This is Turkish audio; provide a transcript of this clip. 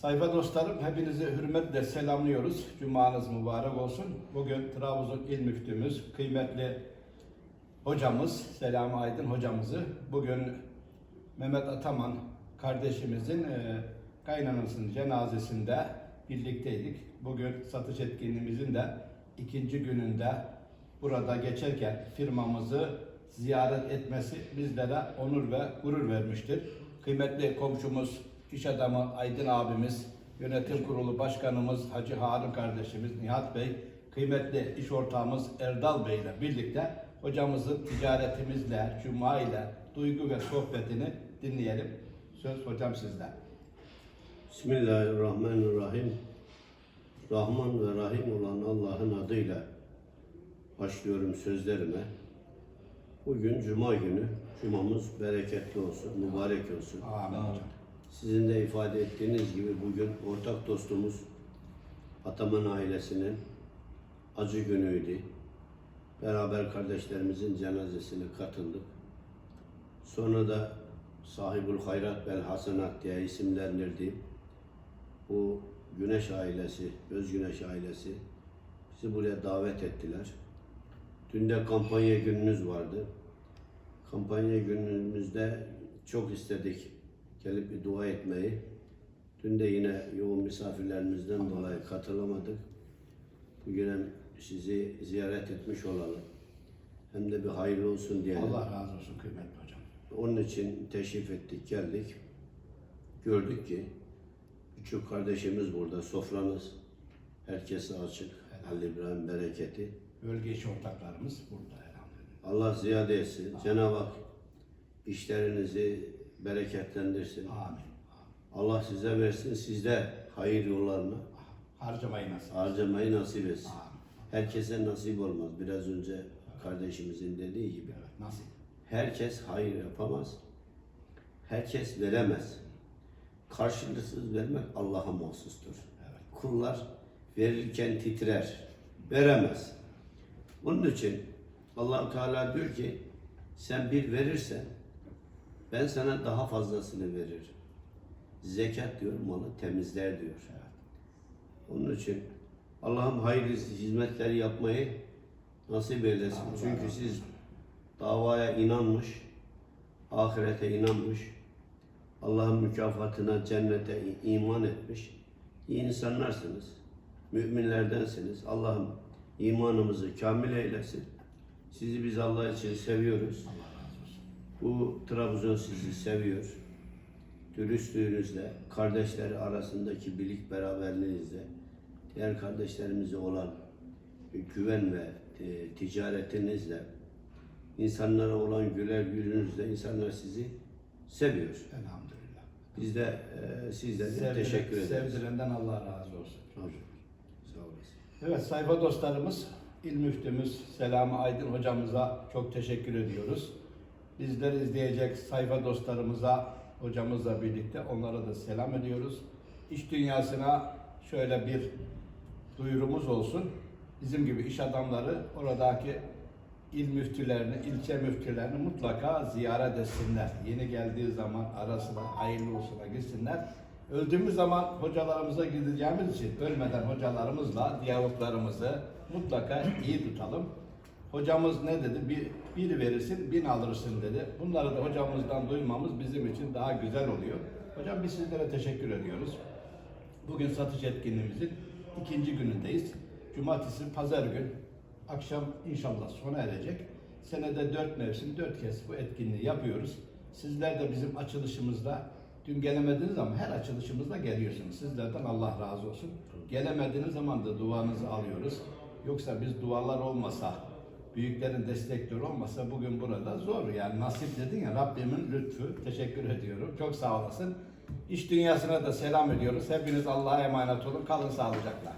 Sayfa dostlarım hepinizi hürmetle selamlıyoruz. Cumanız mübarek olsun. Bugün Trabzon İl Müftümüz, kıymetli hocamız, Selami Aydın hocamızı bugün Mehmet Ataman kardeşimizin e, kaynanasının cenazesinde birlikteydik. Bugün satış etkinliğimizin de ikinci gününde burada geçerken firmamızı ziyaret etmesi bizlere onur ve gurur vermiştir. Kıymetli komşumuz, iş adamı Aydın abimiz, yönetim kurulu başkanımız Hacı Harun kardeşimiz Nihat Bey, kıymetli iş ortağımız Erdal Bey ile birlikte hocamızın ticaretimizle, cuma ile duygu ve sohbetini dinleyelim. Söz hocam sizde. Bismillahirrahmanirrahim. Rahman ve Rahim olan Allah'ın adıyla başlıyorum sözlerime. Bugün Cuma günü. Cumamız bereketli olsun, mübarek olsun. Amin hocam. Sizin de ifade ettiğiniz gibi bugün ortak dostumuz Ataman ailesinin acı günüydü. Beraber kardeşlerimizin cenazesine katıldık. Sonra da sahibul hayrat vel hasenat diye isimlendirdi. Bu Güneş ailesi, Öz Güneş ailesi bizi buraya davet ettiler. Dün de kampanya gününüz vardı. Kampanya günümüzde çok istedik gelip bir dua etmeyi. Dün de yine yoğun misafirlerimizden dolayı katılamadık. Bugün hem sizi ziyaret etmiş olalım. Hem de bir hayırlı olsun diyelim. Allah razı olsun kıymetli hocam. Onun için teşrif ettik, geldik. Gördük ki birçok kardeşimiz burada, sofranız herkese açık. Ali İbrahim bereketi. Bölge iş ortaklarımız burada elhamdülillah. Allah ziyade etsin. Cenab-ı Hak işlerinizi bereketlendirsin. Amin. Allah size versin, siz de hayır yollarını Harcamayı nasıl? harcamayı nasip etsin. Amin. Herkese nasip olmaz. Biraz önce kardeşimizin dediği gibi. Evet, nasıl? Herkes hayır yapamaz. Herkes veremez. Karşılıksız vermek Allah'a mahsustur. Evet. Kullar verirken titrer. Veremez. Onun için allah Teala diyor ki sen bir verirsen ben sana daha fazlasını veririm. Zekat diyor malı temizler diyor. Onun için Allah'ım hayırlı hizmetleri yapmayı nasip eylesin. Allah Çünkü siz davaya inanmış, ahirete inanmış, Allah'ın mükafatına, cennete iman etmiş iyi insanlarsınız. Müminlerdensiniz. Allah'ım imanımızı kamil eylesin. Sizi biz Allah için seviyoruz. Allah. Bu Trabzon sizi seviyor. Dürüstlüğünüzle, kardeşleri arasındaki birlik beraberliğinizle, diğer kardeşlerimize olan güven ve e, ticaretinizle, insanlara olan güler yüzünüzle insanlar sizi seviyor. Elhamdülillah. Biz de e, sizlere Sevdiren- teşekkür ederiz. Sevdirenden Allah razı olsun. Tabii. Sağ olasın. Evet sayfa dostlarımız, İl Müftümüz Selami Aydın hocamıza çok teşekkür ediyoruz. Bizleri izleyecek sayfa dostlarımıza, hocamızla birlikte onlara da selam ediyoruz. İş dünyasına şöyle bir duyurumuz olsun. Bizim gibi iş adamları oradaki il müftülerini, ilçe müftülerini mutlaka ziyaret etsinler. Yeni geldiği zaman arasına, hayırlı olsuna gitsinler. Öldüğümüz zaman hocalarımıza gideceğimiz için ölmeden hocalarımızla diyaloglarımızı mutlaka iyi tutalım. Hocamız ne dedi? Bir, bir verirsin, bin alırsın dedi. Bunları da hocamızdan duymamız bizim için daha güzel oluyor. Hocam biz sizlere teşekkür ediyoruz. Bugün satış etkinliğimizin ikinci günündeyiz. Cumartesi, pazar gün akşam inşallah sona erecek. Senede dört mevsim, dört kez bu etkinliği yapıyoruz. Sizler de bizim açılışımızda, dün gelemediğiniz ama her açılışımızda geliyorsunuz. Sizlerden Allah razı olsun. Gelemediğiniz zaman da duanızı alıyoruz. Yoksa biz dualar olmasa, büyüklerin destekleri olmasa bugün burada zor. Yani nasip dedin ya Rabbimin lütfu. Teşekkür ediyorum. Çok sağ olasın. İş dünyasına da selam ediyoruz. Hepiniz Allah'a emanet olun. Kalın sağlıcakla.